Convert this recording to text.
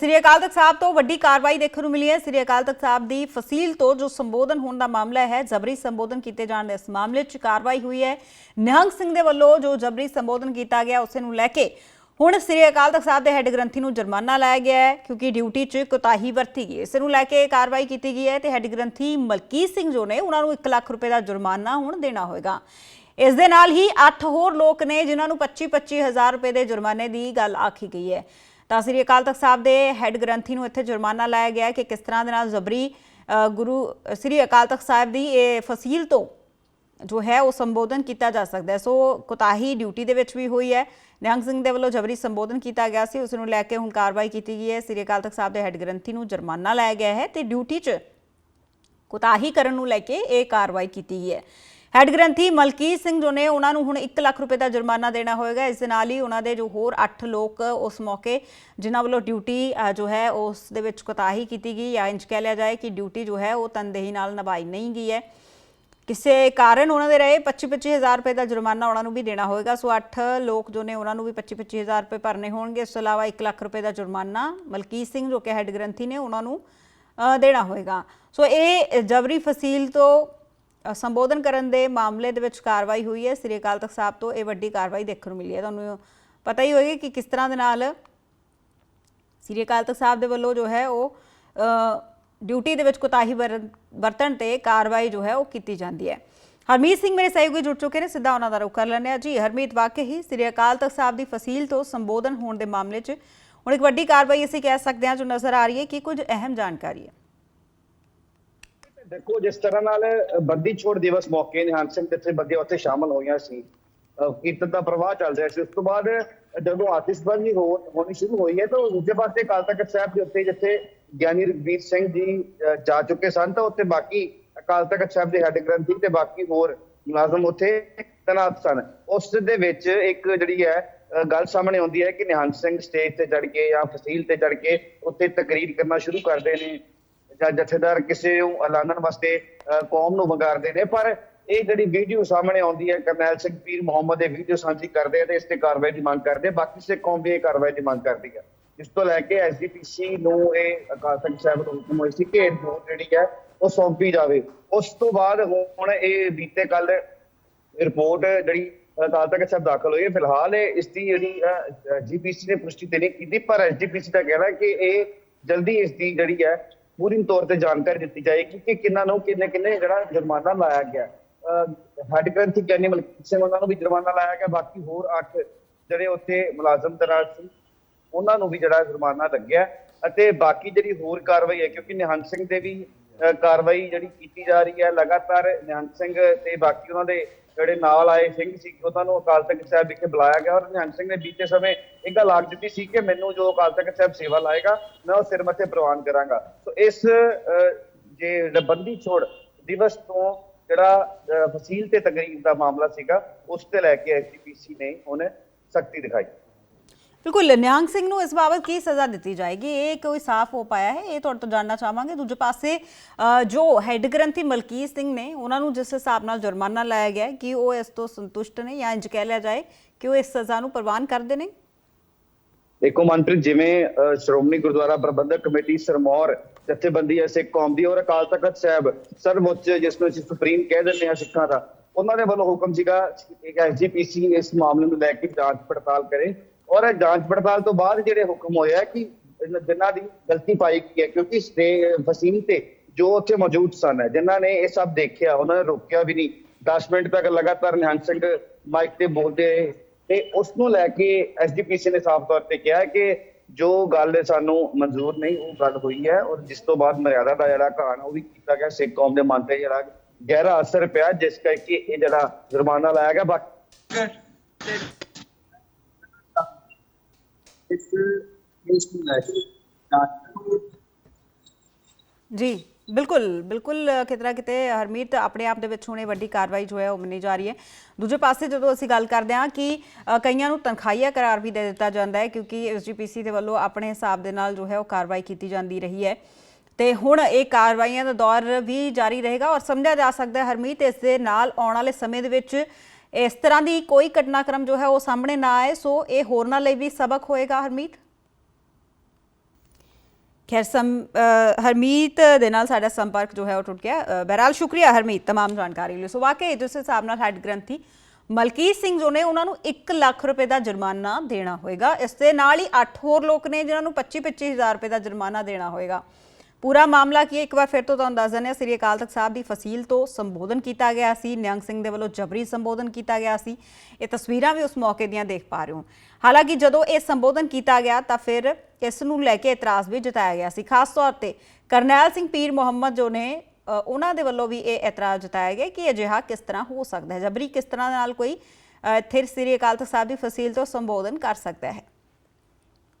ਸ੍ਰੀ ਅਕਾਲ ਤਖਤ ਸਾਹਿਬ ਤੋਂ ਵੱਡੀ ਕਾਰਵਾਈ ਦੇਖਣ ਨੂੰ ਮਿਲੀ ਹੈ। ਸ੍ਰੀ ਅਕਾਲ ਤਖਤ ਸਾਹਿਬ ਦੀ ਫਸੀਲ ਤੋਂ ਜੋ ਸੰਬੋਧਨ ਹੋਣ ਦਾ ਮਾਮਲਾ ਹੈ, ਜਬਰੀ ਸੰਬੋਧਨ ਕੀਤੇ ਜਾਣ ਦੇ ਇਸ ਮਾਮਲੇ 'ਚ ਕਾਰਵਾਈ ਹੋਈ ਹੈ। ਨਿਹੰਗ ਸਿੰਘ ਦੇ ਵੱਲੋਂ ਜੋ ਜਬਰੀ ਸੰਬੋਧਨ ਕੀਤਾ ਗਿਆ, ਉਸੇ ਨੂੰ ਲੈ ਕੇ ਹੁਣ ਸ੍ਰੀ ਅਕਾਲ ਤਖਤ ਸਾਹਿਬ ਦੇ ਹੈੱਡ ਗ੍ਰੰਥੀ ਨੂੰ ਜੁਰਮਾਨਾ ਲਾਇਆ ਗਿਆ ਹੈ, ਕਿਉਂਕਿ ਡਿਊਟੀ 'ਚ ਕੋਤਾਹੀ ਵਰਤੀ ਗਈ ਹੈ। ਇਸ ਨੂੰ ਲੈ ਕੇ ਕਾਰਵਾਈ ਕੀਤੀ ਗਈ ਹੈ ਤੇ ਹੈੱਡ ਗ੍ਰੰਥੀ ਮਲਕੀਤ ਸਿੰਘ ਜੋ ਨੇ ਉਹਨਾਂ ਨੂੰ 1 ਲੱਖ ਰੁਪਏ ਦਾ ਜੁਰਮਾਨਾ ਹੁਣ ਦੇਣਾ ਹੋਏਗਾ। ਇਸ ਦੇ ਨਾਲ ਹੀ 8 ਹੋਰ ਲੋਕ ਨੇ, ਜਿਨ੍ਹਾਂ ਨੂੰ 25-25 ਹਜ਼ਾਰ ਰੁਪਏ ਦੇ ਜੁਰਮਾਨੇ ਦੀ ਗੱਲ ਆਖੀ ਗਈ ਹੈ। ਤਾਂ ਸ੍ਰੀ ਅਕਾਲ ਤਖਤ ਸਾਹਿਬ ਦੇ ਹੈੱਡ ਗ੍ਰੰਥੀ ਨੂੰ ਇੱਥੇ ਜੁਰਮਾਨਾ ਲਾਇਆ ਗਿਆ ਕਿ ਕਿਸ ਤਰ੍ਹਾਂ ਦੇ ਨਾਲ ਜ਼ਬਰੀ ਗੁਰੂ ਸ੍ਰੀ ਅਕਾਲ ਤਖਤ ਸਾਹਿਬ ਦੀ ਇਹ ਫਸੀਲ ਤੋਂ ਜੋ ਹੈ ਉਹ ਸੰਬੋਧਨ ਕੀਤਾ ਜਾ ਸਕਦਾ ਹੈ। ਸੋ ਕੁਤਾਹੀ ਡਿਊਟੀ ਦੇ ਵਿੱਚ ਵੀ ਹੋਈ ਹੈ। ਨਿਹੰਗ ਸਿੰਘ ਦੇ ਵੱਲੋਂ ਜਬਰੀ ਸੰਬੋਧਨ ਕੀਤਾ ਗਿਆ ਸੀ। ਉਸ ਨੂੰ ਲੈ ਕੇ ਹੁਣ ਕਾਰਵਾਈ ਕੀਤੀ ਗਈ ਹੈ। ਸ੍ਰੀ ਅਕਾਲ ਤਖਤ ਸਾਹਿਬ ਦੇ ਹੈੱਡ ਗ੍ਰੰਥੀ ਨੂੰ ਜੁਰਮਾਨਾ ਲਾਇਆ ਗਿਆ ਹੈ ਤੇ ਡਿਊਟੀ 'ਚ ਕੁਤਾਹੀ ਕਰਨ ਨੂੰ ਲੈ ਕੇ ਇਹ ਕਾਰਵਾਈ ਕੀਤੀ ਗਈ ਹੈ। ਹੈੱਡ ਗ੍ਰੰਥੀ ਮਲਕੀਤ ਸਿੰਘ ਜੋ ਨੇ ਉਹਨਾਂ ਨੂੰ ਹੁਣ 1 ਲੱਖ ਰੁਪਏ ਦਾ ਜੁਰਮਾਨਾ ਦੇਣਾ ਹੋਏਗਾ। ਇਸ ਦੇ ਨਾਲ ਹੀ ਉਹਨਾਂ ਦੇ ਜੋ ਹੋਰ 8 ਲੋਕ ਉਸ ਮੌਕੇ ਜਿਨ੍ਹਾਂ ਵੱਲੋਂ ਡਿਊਟੀ ਜੋ ਹੈ, ਉਸ ਦੇ ਵਿੱਚ ਕੁਤਾਹੀ ਕੀਤੀ ਗਈ ਜਾਂ ਇੰਜ ਕਹਿ ਲਿਆ ਜਾਏ ਕਿ ਡਿਊਟੀ ਜੋ ਹੈ ਉਹ ਤਨਦੇਹੀ ਨਾਲ ਨਿਭਾਈ ਨਹੀਂ ਗਈ ਹੈ। ਕਿਸੇ ਕਾਰਨ ਉਹਨਾਂ ਦੇ ਰਹੇ 25 ਹਜ਼ਾਰ ਰੁਪਏ ਦਾ ਜੁਰਮਾਨਾ ਉਹਨਾਂ ਨੂੰ ਵੀ ਦੇਣਾ ਹੋਏਗਾ। ਸੋ 8 ਲੋਕ ਜੋ ਨੇ ਉਹਨਾਂ ਨੂੰ ਵੀ 25 ਹਜ਼ਾਰ ਰੁਪਏ ਭਰਨੇ ਹੋਣਗੇ। ਇਸ ਤੋਂ ਇਲਾਵਾ 1 ਲੱਖ ਰੁਪਏ ਦਾ ਜੁਰਮਾਨਾ ਮਲਕੀਤ ਸਿੰਘ ਜੋ ਕਿ ਹੈੱਡ ਗ੍ਰੰਥੀ ਨੇ ਉਹਨਾਂ ਨੂੰ ਦੇਣਾ ਹੋਏਗਾ। ਸੋ ਇਹ ਜਬਰੀ ਫਸੀਲ ਤੋਂ ਸੰਬੋਧਨ ਕਰਨ ਦੇ ਮਾਮਲੇ ਦੇ ਵਿੱਚ ਕਾਰਵਾਈ ਹੋਈ ਹੈ। ਸ੍ਰੀ ਅਕਾਲ ਤਖਤ ਸਾਹਿਬ ਤੋਂ ਇਹ ਵੱਡੀ ਕਾਰਵਾਈ ਦੇਖਣ ਨੂੰ ਮਿਲੀ ਹੈ। ਤੁਹਾਨੂੰ ਪਤਾ ਹੀ ਹੋਏਗਾ ਕਿ ਕਿਸ ਤਰ੍ਹਾਂ ਦੇ ਨਾਲ ਸ੍ਰੀ ਅਕਾਲ ਤਖਤ ਸਾਹਿਬ ਦੇ ਵੱਲੋਂ ਜੋ ਹੈ ਉਹ ਡਿਊਟੀ ਦੇ ਵਿੱਚ ਕੋਤਾਹੀ ਵਰ- ਵਰਤਣ ਤੇ ਕਾਰਵਾਈ ਜੋ ਹੈ ਉਹ ਕੀਤੀ ਜਾਂਦੀ ਹੈ। ਹਰਮੀਤ ਸਿੰਘ ਮੇਰੇ ਸਹਿਯੋਗੀ ਜੁੜ ਚੁੱਕੇ ਨੇ, ਸਿੱਧਾ ਉਹਨਾਂ ਦਾ ਰੁਖ ਕਰ ਲੈਂਦੇ ਆ ਜੀ, ਹਰਮੀਤ, ਵਾਕਈ ਹੀ ਸ੍ਰੀ ਅਕਾਲ ਤਖਤ ਸਾਹਿਬ ਦੀ ਫਸੀਲ ਤੋਂ ਸੰਬੋਧਨ ਹੋਣ ਦੇ ਮਾਮਲੇ 'ਚ ਹੁਣ ਇੱਕ ਵੱਡੀ ਕਾਰਵਾਈ ਅਸੀਂ ਕਹਿ ਸਕਦੇ ਹਾਂ ਜੋ ਨਜ਼ਰ ਆ ਰਹੀ ਹੈ ਕਿ ਕੁਝ ਅਹਿਮ ਜਾਣਕਾਰੀ ਹੈ। ਦੇਖੋ, ਜਿਸ ਤਰ੍ਹਾਂ ਨਾਲ ਬੰਦੀ ਛੋੜ ਦਿਵਸ ਮੌਕੇ ਨਿਹੰਗ ਸਿੰਘ ਜਥੇਬੰਦੀਆਂ ਉੱਥੇ ਸ਼ਾਮਲ ਹੋਈਆਂ ਸੀ। ਕੀਰਤਨ ਦਾ ਪ੍ਰਵਾਹ ਚੱਲ ਰਿਹਾ ਸੀ। ਉਸ ਤੋਂ ਬਾਅਦ, ਜਦੋਂ ਆਤਿਸ਼ਬਾਜ਼ੀ ਹੋਣੀ ਸ਼ੁਰੂ ਹੋਈ ਹੈ, ਤਾਂ ਦੂਜੇ ਪਾਸੇ ਅਕਾਲ ਤਖਤ ਸਾਹਿਬ ਦੇ ਉੱਤੇ ਜਿੱਥੇ ਗਿਆਨੀ ਰਘਬੀਰ ਸਿੰਘ ਜੀ ਜਾ ਚੁੱਕੇ ਸਨ, ਤਾਂ ਉੱਥੇ ਬਾਕੀ ਅਕਾਲ ਤਖਤ ਸਾਹਿਬ ਦੇ ਹੈੱਡ ਗ੍ਰੰਥੀ ਤੇ ਬਾਕੀ ਹੋਰ ਮੁਲਾਜ਼ਮ ਉੱਥੇ ਤੈਨਾਤ ਸਨ। ਉਸ ਦੇ ਵਿੱਚ ਇੱਕ ਜਿਹੜੀ ਹੈ ਅਹ ਗੱਲ ਸਾਹਮਣੇ ਆਉਂਦੀ ਹੈ ਕਿ ਨਿਹੰਗ ਸਿੰਘ ਸਟੇਜ ਤੇ ਚੜ ਕੇ ਜਾਂ ਫਸੀਲ ਤੇ ਚੜ ਕੇ ਉੱਥੇ ਤਕਰੀਰ ਕਰਨਾ ਸ਼ੁਰੂ ਕਰਦੇ ਨੇ। ਜਾਂ ਜਥੇਦਾਰ ਕਿਸੇ ਨੂੰ ਐਲਾਨਣ ਵਾਸਤੇ ਕੌਮ ਨੂੰ ਵੰਗਾਰਦੇ ਨੇ, ਪਰ ਇਹ ਜਿਹੜੀ ਵੀਡੀਓ ਸਾਹਮਣੇ ਆਉਂਦੀ ਹੈ, ਕਰਨੈਲ ਸਿੰਘ ਪੀਰ ਮੁਹੰਮਦ ਦੇ ਵੀਡੀਓ ਸਾਂਝੀ ਕਰਦੇ ਆ ਤੇ ਇਸ ਤੇ ਕਾਰਵਾਈ ਦੀ ਮੰਗ ਕਰਦੇ ਬਾਕੀ ਸੇ ਕੌਮ ਵੀ ਇਹ ਕਾਰਵਾਈ ਦੀ ਮੰਗ ਕਰਦੀ ਹੈ ਇਸ ਤੋਂ ਲੈ ਕੇ ਐਸਜੀਪੀਸੀ ਨੂੰ ਇਹ ਅਕਾਲ ਤਖਤ ਸਾਹਿਬ ਤੋਂ ਹੁਕਮ ਹੋਈ ਸੀ ਕਿ ਇਹ ਜਿਹੜੀ ਹੈ ਉਹ ਸੌਂਪੀ ਜਾਵੇ। ਉਸ ਤੋਂ ਬਾਅਦ ਹੁਣ ਇਹ ਬੀਤੇ ਕੱਲ ਰਿਪੋਰਟ ਜਿਹੜੀ ਅਕਾਲ ਤਖਤ ਸਾਹਿਬ ਦਾਖਲ ਹੋਈ ਹੈ, ਫਿਲਹਾਲ ਇਹ ਇਸ ਦੀ ਜਿਹੜੀ ਜੀਪੀਸੀ ਨੇ ਪੁਸ਼ਟੀ ਤੇ ਨਹੀਂ ਕੀਤੀ, ਪਰ ਐਸਜੀਪੀਸੀ ਦਾ ਕਹਿਣਾ ਕਿ ਇਹ ਜਲਦੀ ਇਸ ਦੀ ਜਿਹੜੀ ਹੈ ਪੂਰੀ ਤੌਰ ਤੇ ਜਾਣਕਾਰੀ ਦਿੱਤੀ ਜਾਏਗੀ ਕਿ ਕਿੰਨਾਂ ਨੂੰ ਕਿੰਨੇ ਕਿੰਨੇ ਜਿਹੜਾ ਜੁਰਮਾਨਾ ਲਾਇਆ ਗਿਆ। ਹੈਡ ਗ੍ਰੰਥੀ ਗਿਆਨੀ ਸਿੰਘ ਉਹਨਾਂ ਨੂੰ ਵੀ ਜੁਰਮਾਨਾ ਲਾਇਆ ਗਿਆ ਬਾਕੀ ਹੋਰ 8 ਜਿਹੜੇ ਉੱਥੇ ਮੁਲਾਜ਼ਮ ਤੈਨਾਤ ਸੀ ਉਹਨਾਂ ਨੂੰ ਵੀ ਜਿਹੜਾ ਜੁਰਮਾਨਾ ਲੱਗਿਆ ਅਤੇ ਬਾਕੀ ਜਿਹੜੀ ਹੋਰ ਕਾਰਵਾਈ ਹੈ ਕਿਉਂਕਿ ਨਿਹੰਗ ਸਿੰਘ ਦੇ ਵੀ ਅਹ, ਕਾਰਵਾਈ ਜਿਹੜੀ ਕੀਤੀ ਜਾ ਰਹੀ ਹੈ ਲਗਾਤਾਰ ਨਿਹੰਗ ਸਿੰਘ ਤੇ ਬਾਕੀ ਉਹਨਾਂ ਦੇ ਜਿਹੜੇ ਨਾਲ ਆਏ ਸਿੰਘ ਸੀ ਉਹਨਾਂ ਨੂੰ ਅਕਾਲ ਤਖਤ ਸਾਹਿਬ ਵਿਖੇ ਬੁਲਾਇਆ ਗਿਆ ਔਰ ਨਿਹੰਗ ਸਿੰਘ ਨੇ ਬੀਤੇ ਸਮੇਂ ਇੱਕ ਗੱਲ ਆਖ ਦਿੱਤੀ ਸੀ ਕਿ ਮੈਨੂੰ ਜੋ ਅਕਾਲ ਤਖਤ ਸਾਹਿਬ ਸੇਵਾ ਲਾਏਗਾ ਮੈਂ ਉਹ ਸਿਰ ਮੱਥੇ ਪ੍ਰਵਾਨ ਕਰਾਂਗਾ। ਸੋ ਇਸ ਅਹ, ਜੇ ਰਬੰਦੀ ਛੋੜ ਦਿਵਸ ਤੋਂ ਜਿਹੜਾ ਫਸੀਲ ਤੇ ਤਕਰੀਰ ਦਾ ਮਾਮਲਾ ਸੀਗਾ ਉਸ ਤੇ ਲੈ ਕੇ ਐਸਜੀਪੀਸੀ ਨੇ ਹੁਣ ਸਖਤੀ ਦਿਖਾਈ। ਬਿਲਕੁਲ ਨਿਹੰਗ ਸਿੰਘ ਨੂੰ ਇਸ ਬਾਬਤ ਕੀ ਸਜ਼ਾ ਦਿੱਤੀ ਜਾਏਗੀ? ਇਹ ਕੋਈ ਸਾਫ਼ ਹੋ ਪਾਇਆ ਹੈ? ਇਹ ਤੁਹਾਡੇ ਤੋਂ ਜਾਣਨਾ ਚਾਹਾਂਗੇ। ਦੂਜੇ ਪਾਸੇ ਜੋ ਹੈੱਡ ਗ੍ਰੰਥੀ ਮਲਕੀਤ ਸਿੰਘ ਨੇ, ਉਹਨਾਂ ਨੂੰ ਜਿਸ ਹਿਸਾਬ ਨਾਲ ਜੁਰਮਾਨਾ ਲਾਇਆ ਗਿਆ ਕਿ ਉਹ ਇਸ ਤੋਂ ਸੰਤੁਸ਼ਟ ਨੇ ਜਾਂ ਇੰਜ ਕਹਿ ਲਿਆ ਜਾਏ ਕਿ ਉਹ ਇਸ ਸਜ਼ਾ ਨੂੰ ਪ੍ਰਵਾਨ ਕਰਦੇ ਨੇ? ਦੇਖੋ ਮਨਪ੍ਰੀਤ, ਜਿਵੇਂ ਸ਼੍ਰੋਮਣੀ ਗੁਰਦੁਆਰਾ ਪ੍ਰਬੰਧਕ ਕਮੇਟੀ ਸਰਮੌਰ ਜਥੇਬੰਦੀ ਹੈ, ਸਿੱਖ ਕੌਮ ਦੀ ਔਰ ਅਕਾਲ ਤਖਤ ਸਾਹਿਬ ਸਰਵਉੱਚ, ਜਿਸ ਨੂੰ ਅਸੀਂ ਸੁਪਰੀਮ ਕਹਿ ਦਿੰਦੇ ਹਾਂ ਸਿੱਖਾਂ ਦਾ, ਉਹਨਾਂ ਦੇ ਵੱਲੋਂ ਹੁਕਮ ਸੀਗਾ ਕਿ ਐਸਜੀਪੀਸੀ ਇਸ ਮਾਮਲੇ ਨੂੰ ਲੈ ਕੇ ਜਾਂਚ ਪੜਤਾਲ ਕਰੇ। ਔਰ ਜਾਂਚ ਪੜਤਾਲ ਤੋਂ ਬਾਅਦ ਜਿਹੜੇ ਹੁਕਮ ਹੋਇਆ ਕਿ ਜਿਨ੍ਹਾਂ ਦੀ ਗਲਤੀ ਪਾਈ ਗਈ ਹੈ, ਕਿਉਂਕਿ ਸਟੇ, ਵਸੀਮ ਤੇ ਜੋ ਉੱਥੇ ਮੌਜੂਦ ਸਨ, ਜਿਨ੍ਹਾਂ ਨੇ ਇਹ ਸਭ ਦੇਖਿਆ, ਉਹਨਾਂ ਨੇ ਰੋਕਿਆ ਵੀ ਨਹੀਂ। 10 ਮਿੰਟ ਤੱਕ ਲਗਾਤਾਰ ਨਿਹੰਗ ਸਿੰਘ ਮਾਈਕ ਤੇ ਬੋਲਦੇ ਰਹੇ। ਤੇ ਉਸ ਨੂੰ ਲੈ ਕੇ ਐਸਜੀਪੀਸੀ ਨੇ ਸਾਫ਼ ਤੌਰ ਤੇ ਕਿਹਾ ਕਿ ਜੋ ਗੱਲ ਸਾਨੂੰ ਮਨਜ਼ੂਰ ਨਹੀਂ, ਉਹ ਗੱਲ ਹੋਈ ਹੈ ਔਰ ਜਿਸ ਤੋਂ ਬਾਅਦ ਮਰਿਆਦਾ ਦਾ ਜਿਹੜਾ ਕਾਨ ਉਹ ਵੀ ਕੀਤਾ ਗਿਆ। ਸਿੱਖ ਕੌਮ ਦੇ ਮਨ ਤੇ ਜਿਹੜਾ ਗਹਿਰਾ ਅਸਰ ਪਿਆ, ਜਿਸ ਕਰਕੇ ਇਹ ਜਿਹੜਾ ਜੁਰਮਾਨਾ ਲਾਇਆ ਗਿਆ। ਬਾਕੀ ਇਸ ਇਸ ਨੂੰ ਲੈ ਕੇ ਜੀ ਬਿਲਕੁਲ ਬਿਲਕੁਲ ਅ, ਕਿਤੇ ਹਰਮੀਤ ਆਪਣੇ ਆਪ ਦੇ ਵਿੱਚ ਹੁਣੇ ਵੱਡੀ ਕਾਰਵਾਈ ਜੋ ਹੈ ਉਹ ਮੰਨੀ ਜਾ ਰਹੀ ਹੈ। ਦੂਜੇ ਪਾਸੇ ਜਦੋਂ ਅਸੀਂ ਗੱਲ ਕਰਦੇ ਹਾਂ ਕਿ ਕਈਆਂ ਨੂੰ ਤਨਖਾਹੀਆ ਕਰਾਰ ਵੀ ਦੇ ਦਿੱਤਾ ਜਾਂਦਾ ਹੈ ਕਿਉਂਕਿ ਐਸਜੀਪੀਸੀ ਦੇ ਵੱਲੋਂ ਆਪਣੇ ਹਿਸਾਬ ਦੇ ਨਾਲ ਜੋ ਹੈ ਉਹ ਕਾਰਵਾਈ ਕੀਤੀ ਜਾਂਦੀ ਰਹੀ ਹੈ। ਤੇ ਹੁਣ ਇਹ ਕਾਰਵਾਈਆਂ ਦਾ ਦੌਰ ਵੀ ਜਾਰੀ ਰਹੇਗਾ ਔਰ ਸਮਝਿਆ ਜਾ ਸਕਦਾ ਹੈ ਹਰਮੀਤ ਇਸ ਦੇ ਨਾਲ ਆਉਣ ਵਾਲੇ ਸਮੇਂ ਦੇ ਵਿੱਚ ਇਸ ਤਰ੍ਹਾਂ ਦੀ ਕੋਈ ਘਟਨਾਕ੍ਰਮ ਜੋ ਹੈ ਉਹ ਸਾਹਮਣੇ ਨਾ ਆਏ ਸੋ ਇਹ ਹੋਰਨਾਂ ਲਈ ਵੀ ਸਬਕ ਹੋਏਗਾ ਹਰਮੀਤ ਖੈਰ ਸਮ ਅ, ਹਰਮੀਤ ਦੇ ਨਾਲ ਸਾਡਾ ਸੰਪਰਕ ਜੋ ਹੈ ਉਹ ਟੁੱਟ ਗਿਆ ਅ, ਬਹਰਹਾਲ ਸ਼ੁਕਰੀਆ ਹਰਮੀਤ तमाम ਜਾਣਕਾਰੀ ਲਈ ਸੋ ਵਾਕਈ ਜਿਸ ਹਿਸਾਬ ਨਾਲ ਹੈਡ ਗ੍ਰੰਥੀ ਮਲਕੀਤ ਸਿੰਘ ਜੋ ਨੇ ਉਹਨਾਂ ਨੂੰ 1 ਲੱਖ ਰੁਪਏ ਦਾ ਜੁਰਮਾਨਾ ਦੇਣਾ ਹੋਏਗਾ ਇਸ ਦੇ ਨਾਲ ਹੀ 8 ਹੋਰ ਲੋਕ ਨੇ ਜਿਨ੍ਹਾਂ ਨੂੰ 25 25000 ਰੁਪਏ ਦਾ ਜੁਰਮਾਨਾ ਦੇਣਾ ਹੋਏਗਾ ਪੂਰਾ ਮਾਮਲਾ ਕੀ ਹੈ? ਇੱਕ ਵਾਰ ਫਿਰ ਤੋਂ ਤੁਹਾਨੂੰ ਦੱਸ ਦਿੰਦੇ ਹਾਂ ਸ੍ਰੀ ਅਕਾਲ ਤਖਤ ਸਾਹਿਬ ਦੀ ਫਸੀਲ ਤੋਂ ਸੰਬੋਧਨ ਕੀਤਾ ਗਿਆ ਸੀ ਨਿਹੰਗ ਸਿੰਘ ਦੇ ਵੱਲੋਂ ਜਬਰੀ ਸੰਬੋਧਨ ਕੀਤਾ ਗਿਆ ਸੀ। ਇਹ ਤਸਵੀਰਾਂ ਵੀ ਉਸ ਮੌਕੇ ਦੀਆਂ ਦੇਖ ਪਾ ਰਹੇ ਹੋ। ਹਾਲਾਂਕਿ ਜਦੋਂ ਇਹ ਸੰਬੋਧਨ ਕੀਤਾ ਗਿਆ ਤਾਂ ਫਿਰ ਇਸ ਨੂੰ ਲੈ ਕੇ ਇਤਰਾਜ਼ ਵੀ ਜਤਾਇਆ ਗਿਆ ਸੀ। ਖਾਸ ਤੌਰ ਤੇ ਕਰਨੈਲ ਸਿੰਘ ਪੀਰ ਮੁਹੰਮਦ ਜੋ ਨੇ ਉਹਨਾਂ ਦੇ ਵੱਲੋਂ ਵੀ ਇਹ ਇਤਰਾਜ਼ ਜਤਾਇਆ ਗਿਆ ਕਿ ਅਜਿਹਾ ਕਿਸ ਤਰ੍ਹਾਂ ਹੋ ਸਕਦਾ ਹੈ? ਜਬਰੀ ਕਿਸ ਤਰ੍ਹਾਂ ਦੇ ਨਾਲ ਕੋਈ ਅ, ਇੱਥੇ ਸ੍ਰੀ ਅਕਾਲ ਤਖਤ ਸਾਹਿਬ ਦੀ ਫਸੀਲ ਤੋਂ ਸੰਬੋਧਨ ਕਰ ਸਕਦਾ ਹੈ?